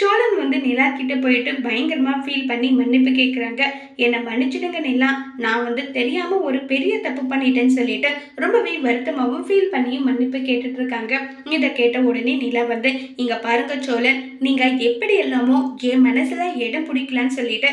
சோழன் வந்து நிலா கிட்ட போயிட்டு பயங்கரமாக ஃபீல் பண்ணி மன்னிப்பு கேட்குறாங்க என்னை மன்னிச்சிடுங்க நிலா நான் வந்து தெரியாமல் ஒரு பெரிய தப்பு பண்ணிட்டேன்னு சொல்லிட்டு ரொம்பவே வருத்தமாகவும் ஃபீல் பண்ணியும் மன்னிப்பு கேட்டுட்டு இருக்காங்க. இதை கேட்ட உடனே நிலா வந்து இங்கே பாருங்க சோழன் நீங்கள் எப்படி எல்லாமோ என் மனசில் இடம் பிடிக்கலான்னு சொல்லிட்டு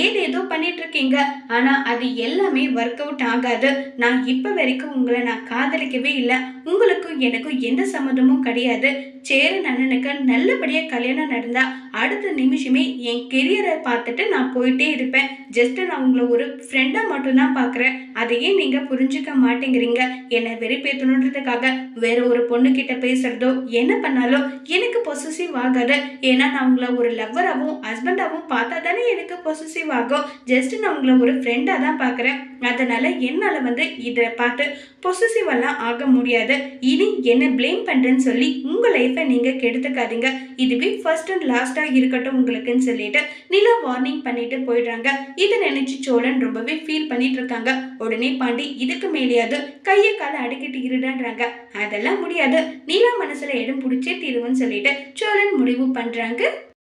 ஏதேதோ பண்ணிட்டு இருக்கீங்க. ஆனால் அது எல்லாமே ஒர்க் அவுட் ஆகாது. நான் இப்போ வரைக்கும் உங்களை நான் காதலிக்கவே இல்லை. உங்களுக்கும் எனக்கும் எந்த சம்மந்தமும் கிடையாது. சேரன் அண்ணனுக்கு நல்லபடியாக கல்யாணம் நடந்தால் Yeah. அடுத்த நிமிஷமே என் கெரியரை பார்த்துட்டு நான் போயிட்டே இருப்பேன். ஜஸ்ட் நான் உங்களை ஒரு ஃப்ரெண்டாக மட்டும்தான் பார்க்குறேன். அதையே நீங்கள் புரிஞ்சுக்க மாட்டேங்கிறீங்க. என்னை வெறுப்பேற்றணுன்றதுக்காக வேற ஒரு பொண்ணு கிட்ட பேசுறதோ என்ன பண்ணாலும் எனக்கு பொசசிவ் ஆகாது. ஏன்னா நான் உங்களை ஒரு லவ்வராகவும் ஹஸ்பண்டாகவும் பார்த்தா தானே எனக்கு பொசசிவ் ஆகும். ஜஸ்ட் நான் உங்களை ஒரு ஃப்ரெண்டாக தான் பார்க்குறேன். அதனால என்னால் வந்து இதை பார்த்து பொசசிவெல்லாம் ஆக முடியாது. இனி என்ன ப்ளேம் பண்ணுறேன்னு சொல்லி உங்கள் லைஃப்பை நீங்கள் கெடுத்துக்காதீங்க. இதுவே ஃபர்ஸ்ட் அண்ட் லாஸ்ட்டாக இருக்கட்டும் உங்களுக்குன்னு சொல்லிட்டு நிலா வார்னிங் பண்ணிட்டு போயிடுறாங்க. இதை நினைச்சு சோழன் ரொம்பவே ஃபீல் பண்ணிட்டு இருக்காங்க. உடனே பாண்டி இதுக்கு மேலேயாவது கையை காலை அடிக்கிட்டு இருடான்றாங்க. அதெல்லாம் முடியாது. நிலா மனசுல இடம் பிடிச்சே தீருவோன்னு சொல்லிட்டு சோழன் முடிவு பண்றாங்க.